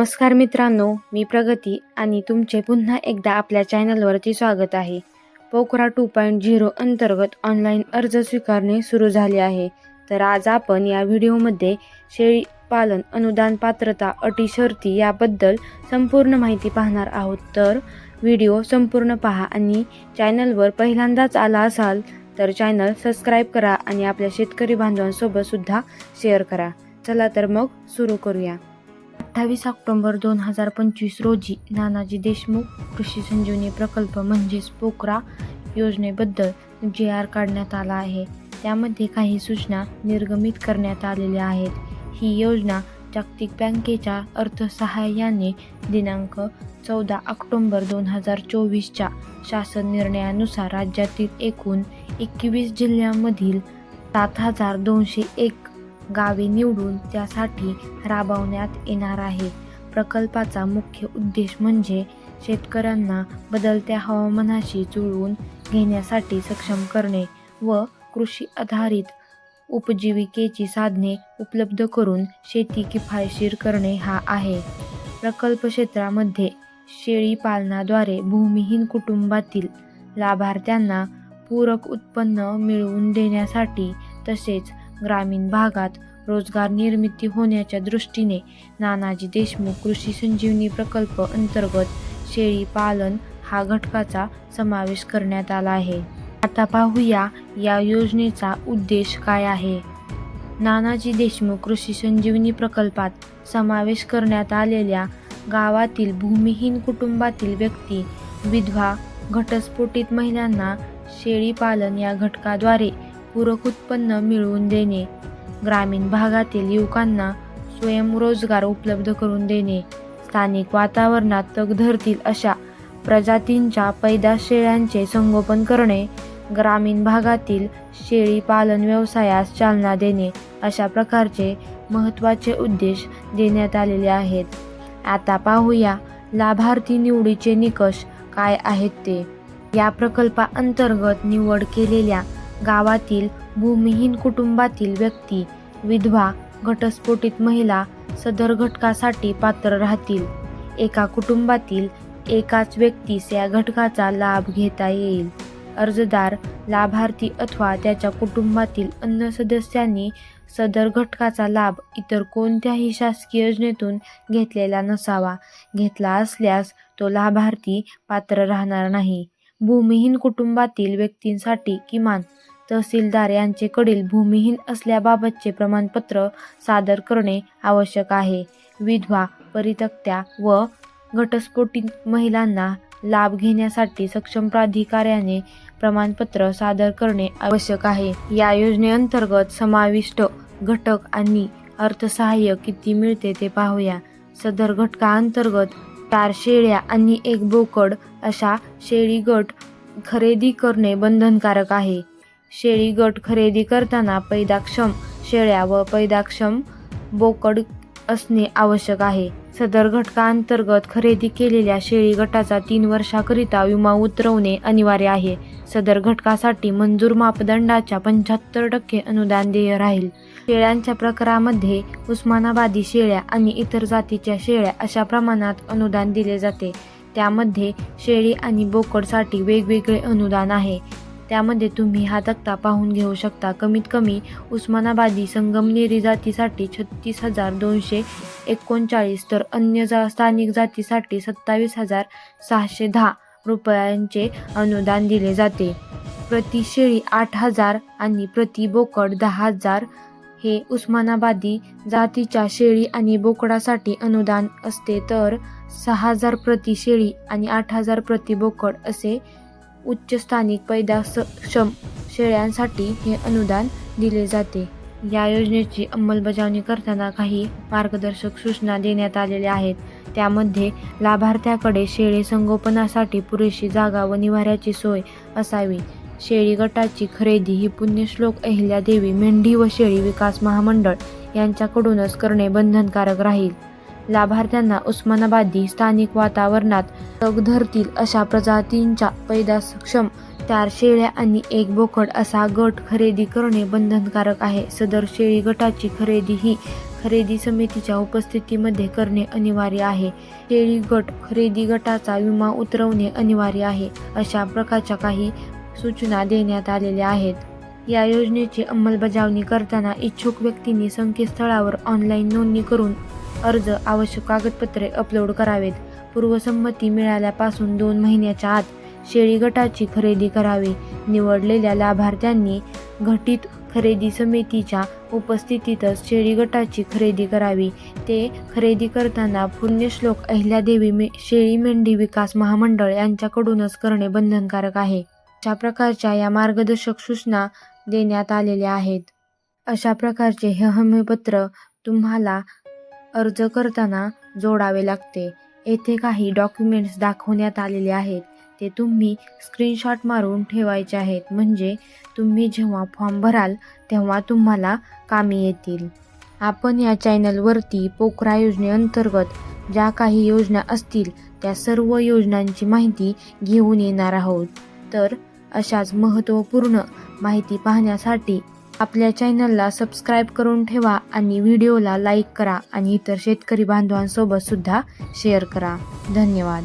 नमस्कार मित्रांनो मी प्रगती आणि तुमचे पुन्हा एकदा आपल्या चॅनलवरती स्वागत आहे. पोखरा टू पॉईंट झिरो अंतर्गत ऑनलाईन अर्ज स्वीकारणे सुरू झाले आहे. तर आज आपण या व्हिडिओमध्ये शेळी पालन अनुदान पात्रता अटी शर्ती याबद्दल संपूर्ण माहिती पाहणार आहोत. तर व्हिडिओ संपूर्ण पहा आणि चॅनलवर पहिल्यांदाच आला असाल तर चॅनल सबस्क्राईब करा आणि आपल्या शेतकरी बांधवांसोबत सुद्धा शेअर करा. चला तर मग सुरू करूया. अठ्ठावीस ऑक्टोंबर दोन हजार पंचवीस रोजी नानाजी देशमुख कृषी संजीवनी प्रकल्प म्हणजेच पोकरा योजनेबद्दल जे आर काढण्यात आला आहे. त्यामध्ये काही सूचना निर्गमित करण्यात आलेल्या आहेत. ही योजना जागतिक बँकेच्या अर्थसहाय्याने दिनांक चौदा ऑक्टोंबर दोन हजार चोवीसच्या शासन निर्णयानुसार राज्यातील एकूण एकवीस जिल्ह्यांमधील सात हजार दोनशे एक गावे निवडून त्यासाठी राबवण्यात येणार आहे. प्रकल्पाचा मुख्य उद्देश म्हणजे शेतकऱ्यांना बदलत्या हवामानाशी जुळवून घेण्यासाठी सक्षम करणे व कृषी आधारित उपजीविकेची साधने उपलब्ध करून शेती किफायशीर करणे हा आहे. प्रकल्प क्षेत्रामध्ये शेळी पालनाद्वारे भूमिहीन कुटुंबातील लाभार्थ्यांना पूरक उत्पन्न मिळवून देण्यासाठी तसेच ग्रामीण भागात रोजगार निर्मिती होण्याच्या दृष्टीने नानाजी देशमुख कृषी संजीवनी प्रकल्प अंतर्गत शेळी पालन हा घटकाचा समावेश करण्यात आला आहे. आता पाहूया या योजनेचा उद्देश काय आहे. नानाजी देशमुख कृषी संजीवनी प्रकल्पात समावेश करण्यात आलेल्या गावातील भूमिहीन कुटुंबातील व्यक्ती विधवा घटस्फोटित महिलांना शेळी पालन या घटकाद्वारे पूरक उत्पन्न मिळवून देणे. ग्रामीण भागातील युवकांना स्वयंरोजगार उपलब्ध करून देणे. स्थानिक वातावरणात तग धरतील अशा प्रजातींच्या पैदास शेळ्यांचे संगोपन करणे. ग्रामीण भागातील शेळी पालन व्यवसायास चालना देणे. अशा प्रकारचे महत्त्वाचे उद्देश देण्यात आलेले आहेत. आता पाहूया लाभार्थी निवडीचे निकष काय आहेत ते. या प्रकल्पाअंतर्गत निवड केलेल्या गावातील भूमिहीन कुटुंबातील व्यक्ती विधवा घटस्फोटित महिला सदर घटकासाठी पात्र राहतील. एका कुटुंबातील एकाच व्यक्तीस या घटकाचा लाभ घेता येईल. अर्जदार लाभार्थी अथवा त्याच्या कुटुंबातील अन्य सदस्यांनी सदर घटकाचा लाभ इतर कोणत्याही शासकीय योजनेतून घेतलेला नसावा. घेतला असल्यास तो लाभार्थी पात्र राहणार नाही. भूमिहीन कुटुंबातील व्यक्तींसाठी किमान तहसीलदार यांचेकडील भूमिहीन असल्याबाबतचे प्रमाणपत्र सादर करणे आवश्यक आहे. विधवा परित्यक्त्या व घटस्फोटित महिलांना लाभ घेण्यासाठी सक्षम प्राधिकाऱ्याने प्रमाणपत्र सादर करणे आवश्यक आहे. या योजनेअंतर्गत समाविष्ट घटक आणि अर्थसहाय्य किती मिळते ते पाहूया. सदर घटकाअंतर्गत चार शेळ्या आणि एक बोकड अशा शेळी गट खरेदी करणे बंधनकारक आहे. शेळी गट खरेदी करताना पैदाक्षम शेळ्या व पैदाक्षम बोकड असणे आवश्यक आहे. सदर घटकाअंतर्गत खरेदी केलेल्या शेळी गटाचा तीन वर्षाकरिता विमा उतरवणे अनिवार्य आहे. सदर घटकासाठी मंजूर मापदंडाच्या पंच्याहत्तर टक्के अनुदान देय राहील. शेळ्यांच्या प्रकारामध्ये उस्मानाबादी शेळ्या आणि इतर जातीच्या शेळ्या अशा प्रमाणात अनुदान दिले जाते. त्यामध्ये शेळी आणि बोकडसाठी वेगवेगळे अनुदान आहे. त्यामध्ये तुम्ही हा तक्ता पाहून घेऊ शकता. कमीत कमी उस्मानाबादी संगमनेरी जातीसाठी छत्तीस हजार दोनशे एकोणचाळीस तर अन्य जा स्थानिक जातीसाठी सत्तावीस हजार सहाशे दहा रुपयांचे अनुदान दिले जाते. प्रति शेळी आठ हजार आणि प्रति बोकड दहा हजार हे उस्मानाबादी जातीच्या शेळी आणि बोकडासाठी अनुदान असते तर सहा हजार प्रति शेळी आणि आठ हजार प्रति बोकड असे उच्च स्थानिक पैदासक्षम शेळ्यांसाठी हे अनुदान दिले जाते. या योजनेची अंमलबजावणी करताना काही मार्गदर्शक सूचना देण्यात आलेल्या आहेत. त्यामध्ये लाभार्थ्याकडे शेळी संगोपनासाठी पुरेशी जागा व निवाऱ्याची सोय असावी. शेळी गटाची खरेदी ही पुण्यश्लोक अहिल्यादेवी मेंढी व शेळी विकास महामंडळ यांच्याकडूनच करणे बंधनकारक राहील. लाभार्थ्यांना उस्मानाबादी स्थानिक वातावरणात तग धरतील अशा प्रजातींच्या पैदासक्षम चार शेळ्या आणि एक बोकड असा गट खरेदी करणे बंधनकारक आहे. सदर शेळी गटाची खरेदी ही खरेदी समितीच्या उपस्थितीमध्ये करणे अनिवार्य आहे. शेळी गट खरेदी गटाचा विमा उतरवणे अनिवार्य आहे अशा प्रकारच्या काही सूचना देण्यात आलेल्या आहेत. या योजनेची अंमलबजावणी करताना इच्छुक व्यक्तींनी संकेतस्थळावर ऑनलाईन नोंदणी करून अर्ज आवश्यक कागदपत्रे अपलोड करावेत. पूर्वसंमती मिळाल्यापासून दोन महिन्याच्या आत शेळी गटाची खरेदी करावी. निवडलेल्या लाभार्थ्यांनी घटित खरेदी समितीच्या उपस्थितीतच शेळी गटाची खरेदी करावी. ते खरेदी करताना पुण्यश्लोक अहिल्यादेवी मे शेळी मेंढी विकास महामंडळ यांच्याकडूनच करणे बंधनकारक आहे. अशा प्रकारच्या या मार्गदर्शक सूचना देण्यात आलेल्या आहेत. अशा प्रकारचे हे हमीपत्र तुम्हाला अर्ज करताना जोडावे लागते. येथे काही डॉक्युमेंट्स दाखवण्यात आलेले आहेत. ते तुम्ही स्क्रीनशॉट मारून ठेवायचे आहेत. म्हणजे तुम्ही जेव्हा फॉर्म भराल तेव्हा तुम्हाला कामी येतील. आपण या चॅनलवरती पोखरा योजनेअंतर्गत ज्या काही योजना असतील त्या सर्व योजनांची माहिती घेऊन येणार आहोत. तर अशाच महत्त्वपूर्ण माहिती पाहण्यासाठी आपल्या चॅनलला सबस्क्राईब करून ठेवा आणि व्हिडिओला लाईक करा आणि इतर शेतकरी बांधवांसोबत सुद्धा शेअर करा. धन्यवाद.